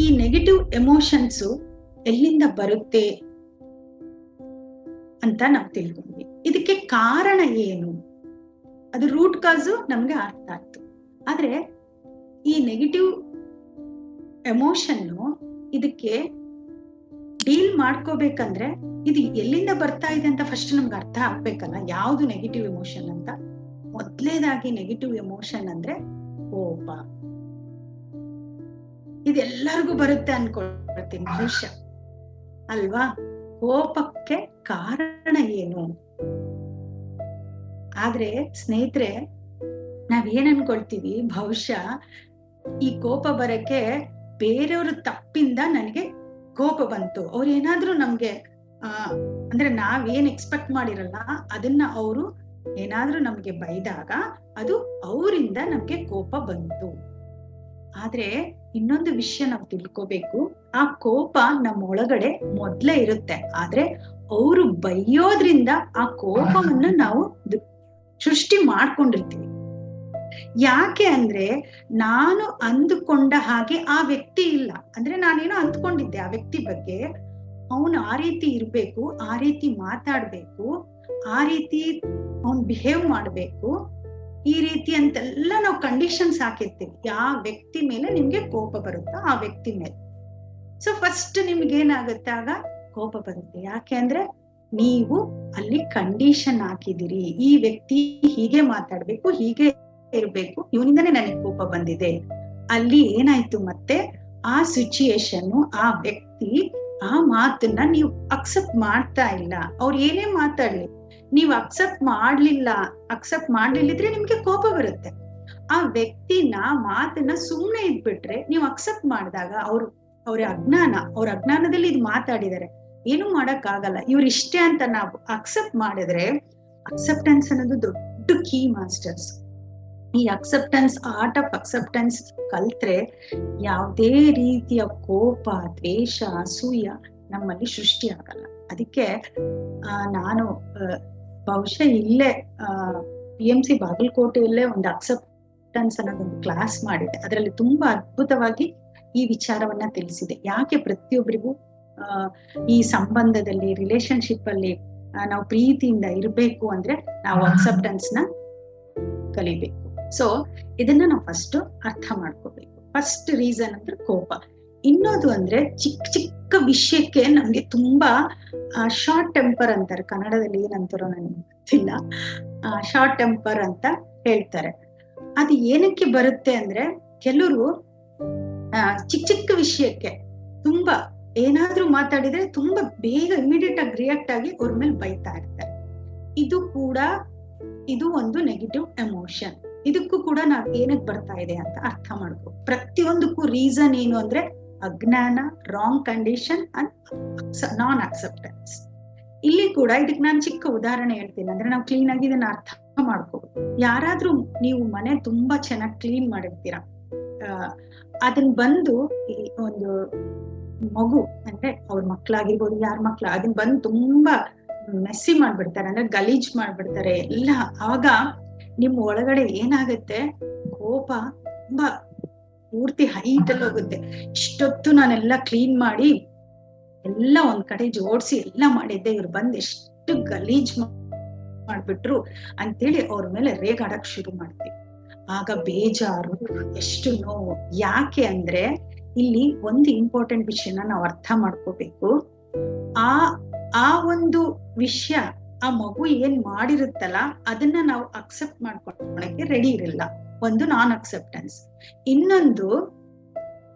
ಈ negative emotions ಎಲ್ಲಿಂದ ಬರುತ್ತೆ ಅಂತ ನಾವು ತಿಳ್ಕೊಂಡ್ವಿ. ಇದಕ್ಕೆ ಕಾರಣ ಏನು? ಅದು ರೂಟ್ ಕಾಸು ನಮ್ಗೆ ಅರ್ಥ ಆಯ್ತು. ಆದ್ರೆ ಈ ನೆಗೆಟಿವ್ ಎಮೋಷನ್ನು ಇದಕ್ಕೆ ಡೀಲ್ ಮಾಡ್ಕೋಬೇಕಂದ್ರೆ ಇದು ಎಲ್ಲಿಂದ ಬರ್ತಾ ಇದೆ ಅಂತ ಫಸ್ಟ್ ನಮ್ಗೆ ಅರ್ಥ ಆಗ್ಬೇಕಲ್ಲ. ಯಾವುದು ನೆಗೆಟಿವ್ ಎಮೋಷನ್ ಅಂತ? ಮೊದಲೇದಾಗಿ ನೆಗೆಟಿವ್ ಎಮೋಷನ್ ಅಂದ್ರೆ ಕೋಪ. ಇದೆಲ್ಲರಿಗೂ ಬರುತ್ತೆ ಅನ್ಕೊಳ್ತೀನಿ ಬಹುಶಃ ಅಲ್ವಾ? ಕೋಪಕ್ಕೆ ಕಾರಣ ಏನು? ಆದ್ರೆ ಸ್ನೇಹಿತರೆ ನಾವ್ ಏನ್ ಅನ್ಕೊಳ್ತೀವಿ? ಬಹುಶಃ ಈ ಕೋಪ ಬರಕ್ಕೆ ಬೇರೆಯವ್ರ ತಪ್ಪಿಂದ ನನಗೆ ಕೋಪ ಬಂತು. ಅವ್ರು ಏನಾದ್ರೂ ನಮ್ಗೆ ಆ ಅಂದ್ರೆ ನಾವೇನ್ ಎಕ್ಸ್ಪೆಕ್ಟ್ ಮಾಡಿರಲ್ಲ ಅದನ್ನ ಅವರು ಏನಾದ್ರೂ ನಮ್ಗೆ ಬೈದಾಗ ಅದು ಅವರಿಂದ ನಮ್ಗೆ ಕೋಪ ಬಂತು. ಆದ್ರೆ ಇನ್ನೊಂದು ವಿಷಯ ನಾವು ತಿಳ್ಕೋಬೇಕು. ಆ ಕೋಪ ನಮ್ಮ ಒಳಗಡೆ ಮೊದ್ಲೇ ಇರುತ್ತೆ. ಆದ್ರೆ ಅವರು ಬೈಯೋದ್ರಿಂದ ಆ ಕೋಪವನ್ನ ನಾವು ಸೃಷ್ಟಿ ಮಾಡ್ಕೊಂಡಿರ್ತೀವಿ. ಯಾಕೆ ಅಂದ್ರೆ ನಾನು ಅಂದುಕೊಂಡ ಹಾಗೆ ಆ ವ್ಯಕ್ತಿ ಇಲ್ಲ. ಅಂದ್ರೆ ನಾನೇನೋ ಅಂದ್ಕೊಂಡಿದ್ದೆ ಆ ವ್ಯಕ್ತಿ ಬಗ್ಗೆ. ಅವನು ಆ ರೀತಿ ಇರ್ಬೇಕು, ಆ ರೀತಿ ಮಾತಾಡ್ಬೇಕು, ಆ ರೀತಿ ಅವನ್ ಬಿಹೇವ್ ಮಾಡ್ಬೇಕು. ಈ ರೀತಿ ಅಂತೆಲ್ಲ ನಾವು ಕಂಡೀಷನ್ಸ್ ಹಾಕಿರ್ತೀವಿ. ಯಾವ ವ್ಯಕ್ತಿ ಮೇಲೆ ನಿಮ್ಗೆ ಕೋಪ ಬರುತ್ತೋ ಆ ವ್ಯಕ್ತಿ ಮೇಲೆ. ಸೊ ಫಸ್ಟ್ ನಿಮ್ಗೆ ಏನಾಗುತ್ತೆ ಆಗ ಕೋಪ ಬರುತ್ತೆ. ಯಾಕೆ ಅಂದ್ರೆ ನೀವು ಅಲ್ಲಿ ಕಂಡೀಷನ್ ಹಾಕಿದಿರಿ ಈ ವ್ಯಕ್ತಿ ಹೀಗೆ ಮಾತಾಡ್ಬೇಕು, ಹೀಗೆ ಇರ್ಬೇಕು. ಇವನಿಂದನೇ ನನಗೆ ಕೋಪ ಬಂದಿದೆ. ಅಲ್ಲಿ ಏನಾಯ್ತು ಮತ್ತೆ? ಆ ಸಿಚುಯೇಷನ್ ಆ ವ್ಯಕ್ತಿ ಆ ಮಾತನ್ನ ನೀವು ಅಕ್ಸೆಪ್ಟ್ ಮಾಡ್ತಾ ಇಲ್ಲ. ಅವ್ರು ಏನೇ ಮಾತಾಡ್ಲಿ ನೀವು ಅಕ್ಸೆಪ್ಟ್ ಮಾಡ್ಲಿಲ್ಲ ಅಕ್ಸೆಪ್ಟ್ ಮಾಡ್ಲಿಲ್ಲಿದ್ರೆ ನಿಮ್ಗೆ ಕೋಪ ಬರುತ್ತೆ. ಆ ವ್ಯಕ್ತಿನ ಮಾತನ್ನ ಸುಮ್ನೆ ಇದ್ಬಿಟ್ರೆ ನೀವು ಅಕ್ಸೆಪ್ಟ್ ಮಾಡಿದಾಗ ಅವ್ರು, ಅವ್ರ ಅಜ್ಞಾನ, ಅವ್ರ ಅಜ್ಞಾನದಲ್ಲಿ ಇದು ಮಾತಾಡಿದ್ದಾರೆ ಏನು ಮಾಡಕ್ ಆಗಲ್ಲ ಇವ್ರು ಇಷ್ಟೇ ಅಂತ ನಾವು ಅಕ್ಸೆಪ್ಟ್ ಮಾಡಿದ್ರೆ ಅಕ್ಸೆಪ್ಟೆನ್ಸ್ ಅನ್ನೋದು ದೊಡ್ಡ ಕೀ ಮಾಸ್ಟರ್ಸ್ ಈ ಅಕ್ಸೆಪ್ಟೆನ್ಸ್ ಆರ್ಟ್ ಆಫ್ ಅಕ್ಸೆಪ್ಟೆನ್ಸ್ ಕಲ್ತ್ರೆ ಯಾವುದೇ ರೀತಿಯ ಕೋಪ, ದ್ವೇಷ, ಅಸೂಯ ನಮ್ಮಲ್ಲಿ ಸೃಷ್ಟಿ ಆಗಲ್ಲ. ಅದಕ್ಕೆ ನಾನು ಬಹುಶಃ ಇಲ್ಲೇ ಪಿ ಎಂ ಸಿ ಬಾಗಲಕೋಟೆಯಲ್ಲೇ ಒಂದು ಅಕ್ಸೆಪ್ಟೆನ್ಸ್ ಅನ್ನೋದೊಂದು ಕ್ಲಾಸ್ ಮಾಡಿದೆ. ಅದರಲ್ಲಿ ತುಂಬಾ ಅದ್ಭುತವಾಗಿ ಈ ವಿಚಾರವನ್ನ ತಿಳಿಸಿದೆ. ಯಾಕೆ ಪ್ರತಿಯೊಬ್ಬರಿಗೂ ಈ ಸಂಬಂಧದಲ್ಲಿ ರಿಲೇಶನ್ಶಿಪ್ ಅಲ್ಲಿ ನಾವು ಪ್ರೀತಿಯಿಂದ ಇರಬೇಕು ಅಂದ್ರೆ ನಾವು ಅಕ್ಸೆಪ್ಟೆನ್ಸ್ನ ಕಲಿಬೇಕು. ಸೊ ಇದನ್ನ ನಾವು ಫಸ್ಟ್ ಅರ್ಥ ಮಾಡ್ಕೋಬೇಕು. ಫಸ್ಟ್ ರೀಸನ್ ಅಂದ್ರೆ ಕೋಪ. ಇನ್ನೊಂದು ಅಂದ್ರೆ ಚಿಕ್ಕ ಚಿಕ್ಕ ವಿಷಯಕ್ಕೆ ನಮ್ಗೆ ತುಂಬಾ ಶಾರ್ಟ್ ಟೆಂಪರ್ ಅಂತಾರೆ. ಕನ್ನಡದಲ್ಲಿ ಏನಂತಾರೋ ನನಗೆ ಗೊತ್ತಿಲ್ಲ. ಶಾರ್ಟ್ ಟೆಂಪರ್ ಅಂತ ಹೇಳ್ತಾರೆ. ಅದು ಏನಕ್ಕೆ ಬರುತ್ತೆ ಅಂದ್ರೆ ಕೆಲವರು ಚಿಕ್ಕ ಚಿಕ್ಕ ವಿಷಯಕ್ಕೆ ತುಂಬಾ ಏನಾದ್ರೂ ಮಾತಾಡಿದ್ರೆ ತುಂಬಾ ಬೇಗ ಇಮಿಡಿಯೇಟ್ ಆಗಿ ರಿಯಾಕ್ಟ್ ಆಗಿ ಅವ್ರ ಮೇಲೆ ಬೈತಾ ಇರ್ತಾರೆ. ಇದು ಕೂಡ, ಇದು ಒಂದು ನೆಗೆಟಿವ್ ಎಮೋಷನ್ ಇದಕ್ಕೂ ಕೂಡ ನಾವ್ ಏನಕ್ ಬರ್ತಾ ಇದೆ ಅಂತ ಅರ್ಥ ಮಾಡ್ಕೋ. ಪ್ರತಿಯೊಂದಕ್ಕೂ ರೀಸನ್ ಏನು ಅಂದ್ರೆ ಅಜ್ಞಾನ wrong condition and non acceptance ಇಲ್ಲಿ ಕೂಡ ಇದಕ್ಕೆ ನಾನು ಚಿಕ್ಕ ಉದಾಹರಣೆ ಹೇಳ್ತೀನಿ. ಅಂದ್ರೆ ನಾವು ಕ್ಲೀನ್ ಆಗಿ ಇದನ್ನ ಅರ್ಥ ಮಾಡ್ಕೋಬೇಕು ಯಾರಾದ್ರೂ ನೀವು ಮನೆ ತುಂಬಾ ಚೆನ್ನಾಗಿ ಕ್ಲೀನ್ ಮಾಡಿರ್ತೀರಾ ಅದನ್ ಬಂದು ಒಂದು ಮಗು, ಅಂದ್ರೆ ಅವ್ರ ಮಕ್ಳಾಗಿರ್ಬೋದು, ಯಾರ ಮಕ್ಳ, ಅದನ್ ಬಂದು ತುಂಬಾ ಮೆಸ್ಸಿ ಮಾಡ್ಬಿಡ್ತಾರೆ. ಅಂದ್ರೆ ಗಲೀಜ್ ಮಾಡ್ಬಿಡ್ತಾರೆ. ಎಲ್ಲ ಆಗ ನಿಮ್ ಒಳಗಡೆ ಏನಾಗುತ್ತೆ, ಕೋಪ ತುಂಬಾ ಪೂರ್ತಿ ಹೈಟ್ ಅಲ್ಲಿ ಹೋಗುತ್ತೆ. ಇಷ್ಟೊತ್ತು ನಾನೆಲ್ಲ ಕ್ಲೀನ್ ಮಾಡಿ, ಎಲ್ಲ ಒಂದ್ ಕಡೆ ಜೋಡ್ಸಿ ಎಲ್ಲ ಮಾಡಿದ್ದೆ. ಇವ್ರು ಬಂದ್ ಎಷ್ಟು ಗಲೀಜ್ ಮಾಡ್ಬಿಟ್ರು ಅಂತೇಳಿ ಅವ್ರ ಮೇಲೆ ರೇಗಾಡಕ್ ಶುರು ಮಾಡ್ತೀವಿ ಆಗ ಬೇಜಾರು, ಎಷ್ಟು ನೋವು. ಯಾಕೆ ಅಂದ್ರೆ, ಇಲ್ಲಿ ಒಂದು ಇಂಪಾರ್ಟೆಂಟ್ ವಿಷಯನ ನಾವು ಅರ್ಥ ಮಾಡ್ಕೋಬೇಕು. ಆ ಆ ಒಂದು ವಿಷಯ, ಆ ಮಗು ಏನ್ ಮಾಡಿರುತ್ತಲ್ಲ, ಅದನ್ನ ನಾವು ಅಕ್ಸೆಪ್ಟ್ ಮಾಡ್ಕೊಳಕ್ಕೆ ರೆಡಿ ಇರಲ್ಲ. ಒಂದು ನಾನ್ ಅಕ್ಸೆಪ್ಟೆನ್ಸ್ ಇನ್ನೊಂದು,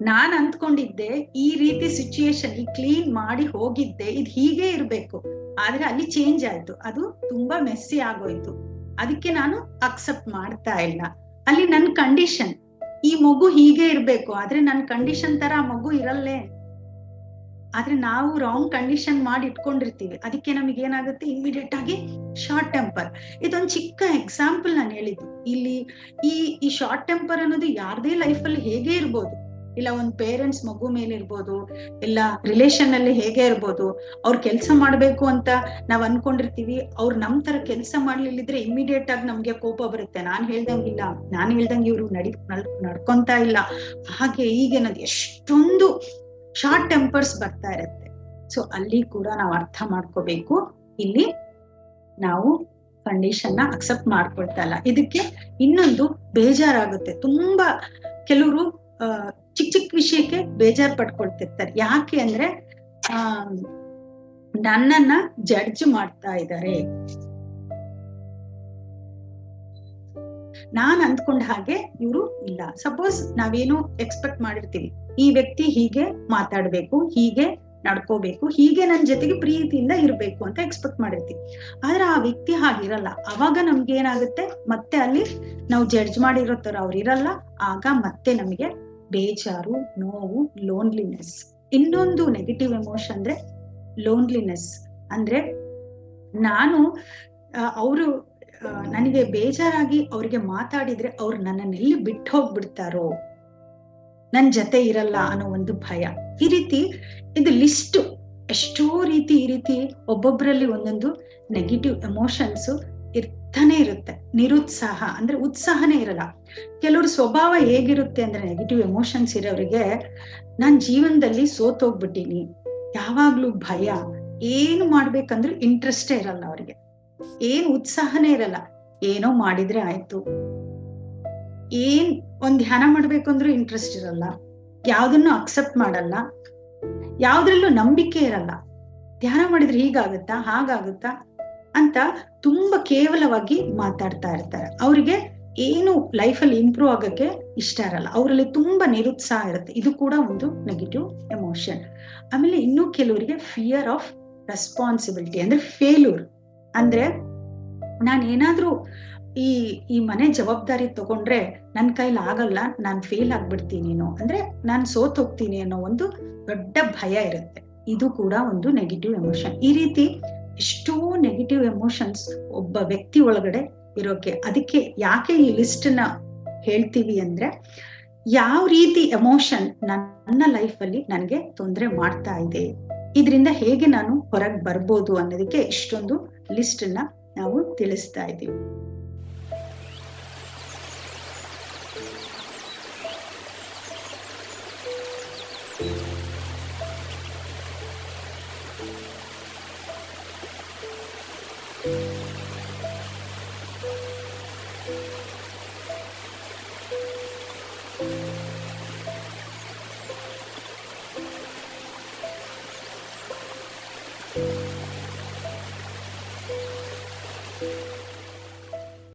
ನಾನ್ ಅಂದ್ಕೊಂಡಿದ್ದೆ ಈ ರೀತಿ ಸಿಚುಯೇಷನ್ ಈ ಕ್ಲೀನ್ ಮಾಡಿ ಹೋಗಿದ್ದೆ, ಇದು ಹೀಗೆ ಇರ್ಬೇಕು. ಆದ್ರೆ ಅಲ್ಲಿ ಚೇಂಜ್ ಆಯ್ತು. ಅದು ತುಂಬಾ ಮೆಸ್ಸಿ ಆಗೋಯ್ತು. ಅದಕ್ಕೆ ನಾನು ಅಕ್ಸೆಪ್ಟ್ ಮಾಡ್ತಾ ಇಲ್ಲ. ಅಲ್ಲಿ ನನ್ ಕಂಡೀಷನ್ ಈ ಮಗು ಹೀಗೆ ಇರ್ಬೇಕು. ಆದ್ರೆ ನನ್ ಕಂಡೀಷನ್ ತರ ಆ ಮಗು ಇರಲ್ಲೇ ಆದ್ರೆ ನಾವು ರಾಂಗ್ ಕಂಡೀಷನ್ ಮಾಡಿ ಇಟ್ಕೊಂಡಿರ್ತೀವಿ. ಅದಕ್ಕೆ ನಮಗೆ ಏನಾಗುತ್ತೆ? ಇಮಿಡಿಯೇಟ್ ಆಗಿ ಶಾರ್ಟ್ ಟೆಂಪರ್ ಇದೊಂದು ಚಿಕ್ಕ ಎಕ್ಸಾಂಪಲ್ ನಾನು ಹೇಳಿದ್ದು. ಇಲ್ಲಿ ಈ ಈ ಶಾರ್ಟ್ ಟೆಂಪರ್ ಅನ್ನೋದು ಯಾರದೇ ಲೈಫ್ ಅಲ್ಲಿ ಹೇಗೆ ಇರ್ಬೋದು. ಇಲ್ಲ ಒಂದ್ ಪೇರೆಂಟ್ಸ್ ಮಗು ಮೇಲೆ ಇರ್ಬೋದು, ಇಲ್ಲ ರಿಲೇಶನ್ ಅಲ್ಲಿ ಹೇಗೆ ಇರ್ಬೋದು, ಅವ್ರು ಕೆಲಸ ಮಾಡ್ಬೇಕು ಅಂತ ನಾವ್ ಅನ್ಕೊಂಡಿರ್ತೀವಿ. ಅವ್ರು ನಮ್ ತರ ಕೆಲಸ ಮಾಡ್ಲಿಲ್ಲಿದ್ರೆ ಇಮಿಡಿಯೇಟ್ ಆಗಿ ನಮ್ಗೆ ಕೋಪ ಬರುತ್ತೆ. ನಾನ್ ಹೇಳ್ದಂಗಿಲ್ಲ ನಾನ್ ಹೇಳ್ದಂಗೆ ಇವ್ರು ನಡಿ, ನಡ್- ನಡ್ಕೊಂತ ಇಲ್ಲ. ಹಾಗೆ ಹೀಗೆ ಎಷ್ಟೊಂದು ಶಾರ್ಟ್ ಟೆಂಪರ್ಸ್ ಬರ್ತಾ ಇರುತ್ತೆ. ಸೊ ಅಲ್ಲಿ ಕೂಡ ನಾವು ಅರ್ಥ ಮಾಡ್ಕೋಬೇಕು. ಇಲ್ಲಿ ನಾವು ಕಂಡೀಷನ್ ಅಕ್ಸೆಪ್ಟ್ ಮಾಡ್ಕೊಳ್ತಾ ಇಲ್ಲ. ಇದಕ್ಕೆ ಇನ್ನೊಂದು ಬೇಜಾರಾಗುತ್ತೆ. ತುಂಬಾ ಕೆಲವರು ಚಿಕ್ಕ ಚಿಕ್ಕ ವಿಷಯಕ್ಕೆ ಬೇಜಾರ್ ಪಡ್ಕೊಳ್ತಿರ್ತಾರೆ. ಯಾಕೆ ಅಂದ್ರೆ, ಆ, ನನ್ನನ್ನ ಜಡ್ಜ್ ಮಾಡ್ತಾ ಇದ್ದಾರೆ. ನಾನ್ ಅಂದ್ಕೊಂಡ ಹಾಗೆ ಇವರು ಇಲ್ಲ. ಸಪೋಸ್ ನಾವೇನು ಎಕ್ಸ್ಪೆಕ್ಟ್ ಮಾಡಿರ್ತೀವಿ. ಈ ವ್ಯಕ್ತಿ ಹೀಗೆ ಮಾತಾಡ್ಬೇಕು, ಹೀಗೆ ನಡ್ಕೋಬೇಕು, ಹೀಗೆ ನನ್ ಜೊತೆಗೆ ಪ್ರೀತಿಯಿಂದ ಇರ್ಬೇಕು ಅಂತ ಎಕ್ಸ್ಪೆಕ್ಟ್ ಮಾಡಿರ್ತೀವಿ. ಆದ್ರೆ ಆ ವ್ಯಕ್ತಿ ಹಾಗಿರಲ್ಲ. ಅವಾಗ ನಮ್ಗೆ ಏನಾಗುತ್ತೆ? ಮತ್ತೆ ಅಲ್ಲಿ ನಾವು ಜಡ್ಜ್ ಮಾಡಿರೋ ತರ ಅವ್ರು ಇರಲ್ಲ. ಆಗ ಮತ್ತೆ ನಮಗೆ ಬೇಜಾರು, ನೋವು ಲೋನ್ಲಿನೆಸ್ ಇನ್ನೊಂದು ನೆಗೆಟಿವ್ ಎಮೋಷನ್ ಅಂದ್ರೆ ಲೋನ್ಲಿನೆಸ್ ಅಂದ್ರೆ ನಾನು ಅವರು ನನಗೆ ಬೇಜಾರಾಗಿ ಅವ್ರಿಗೆ ಮಾತಾಡಿದ್ರೆ ಅವ್ರು ನನ್ನನ್ನೆಲ್ಲಿ ಬಿಟ್ಟು ಹೋಗ್ಬಿಡ್ತಾರೋ? ನನ್ ಜೊತೆ ಇರಲ್ಲ ಅನ್ನೋ ಒಂದು ಭಯ. ಈ ರೀತಿ ಇದು ಲಿಸ್ಟ್ ಎಷ್ಟೋ ರೀತಿ ಈ ರೀತಿ ಒಬ್ಬೊಬ್ಬರಲ್ಲಿ ಒಂದೊಂದು ನೆಗೆಟಿವ್ ಎಮೋಷನ್ಸ್ ಇರ್ತಾನೆ ಇರುತ್ತೆ. ನಿರುತ್ಸಾಹ ಅಂದ್ರೆ ಉತ್ಸಾಹನೇ ಇರಲ್ಲ. ಕೆಲವ್ರ ಸ್ವಭಾವ ಹೇಗಿರುತ್ತೆ ಅಂದ್ರೆ ನೆಗೆಟಿವ್ ಎಮೋಷನ್ಸ್ ಇರೋರಿಗೆ ನಾನ್ ಜೀವನದಲ್ಲಿ ಸೋತೋಗ್ಬಿಟ್ಟಿನಿ. ಯಾವಾಗ್ಲೂ ಭಯ. ಏನು ಮಾಡ್ಬೇಕಂದ್ರೂ ಇಂಟ್ರೆಸ್ಟೇ ಇರಲ್ಲ ಅವ್ರಿಗೆ. ಏನ್ ಉತ್ಸಾಹನೇ ಇರಲ್ಲ. ಏನೋ ಮಾಡಿದ್ರೆ ಆಯ್ತು. ಏನ್ ಒಂದ್ ಧ್ಯಾನ ಮಾಡ್ಬೇಕು ಅಂದ್ರೂ ಇಂಟ್ರೆಸ್ಟ್ ಇರಲ್ಲ. ಯಾವ್ದನ್ನು ಅಕ್ಸೆಪ್ಟ್ ಮಾಡಲ್ಲ. ಯಾವ್ದ್ರಲ್ಲೂ ನಂಬಿಕೆ ಇರಲ್ಲ. ಧ್ಯಾನ ಮಾಡಿದ್ರೆ ಹೀಗಾಗುತ್ತಾ? ಹಾಗಾಗುತ್ತಾ? ಅಂತ ತುಂಬಾ ಕೇವಲವಾಗಿ ಮಾತಾಡ್ತಾ ಇರ್ತಾರೆ. ಅವ್ರಿಗೆ ಏನು ಲೈಫಲ್ಲಿ ಇಂಪ್ರೂವ್ ಆಗಕ್ಕೆ ಇಷ್ಟ ಇರಲ್ಲ. ಅವರಲ್ಲಿ ತುಂಬಾ ನಿರುತ್ಸಾಹ ಇರುತ್ತೆ. ಇದು ಕೂಡ ಒಂದು ನೆಗೆಟಿವ್ ಎಮೋಷನ್ ಆಮೇಲೆ ಇನ್ನೂ ಕೆಲವರಿಗೆ ಫಿಯರ್ ಆಫ್ ರೆಸ್ಪಾನ್ಸಿಬಿಲಿಟಿ ಅಂದ್ರೆ ಫೇಲ್ಯೂರ್ ಅಂದ್ರೆ ನಾನು ಏನಾದ್ರೂ ಈ ಈ ಮನೆ ಜವಾಬ್ದಾರಿ ತಗೊಂಡ್ರೆ ನನ್ ಕೈಲಿ ಆಗಲ್ಲ, ನಾನ್ ಫೇಲ್ ಆಗ್ಬಿಡ್ತೀನೇನೋ ಅಂದ್ರೆ ನಾನ್ ಸೋತ್ ಹೋಗ್ತೀನಿ ಅನ್ನೋ ಒಂದು ದೊಡ್ಡ ಭಯ ಇರುತ್ತೆ. ಇದು ಕೂಡ ಒಂದು ನೆಗೆಟಿವ್ ಎಮೋಷನ್ ಈ ರೀತಿ ಎಷ್ಟೋ ನೆಗೆಟಿವ್ ಎಮೋಷನ್ಸ್ ಒಬ್ಬ ವ್ಯಕ್ತಿ ಒಳಗಡೆ ಇರೋಕೆ, ಅದಕ್ಕೆ ಯಾಕೆ ಈ ಲಿಸ್ಟ್ನ ಹೇಳ್ತೀವಿ ಅಂದ್ರೆ ಯಾವ ರೀತಿ ಎಮೋಷನ್ ನನ್ನ ಲೈಫ್ ಅಲ್ಲಿ ನನಗೆ ತೊಂದರೆ ಮಾಡ್ತಾ ಇದೆ. ಇದರಿಂದ ಹೇಗೆ ನಾನು ಹೊರಗೆ ಬರ್ಬೋದು ಅನ್ನೋದಕ್ಕೆ ಇಷ್ಟೊಂದು ಲಿಸ್ಟ್ನ ನಾವು ತಿಳಿಸ್ತಾ ಇದ್ದೀವಿ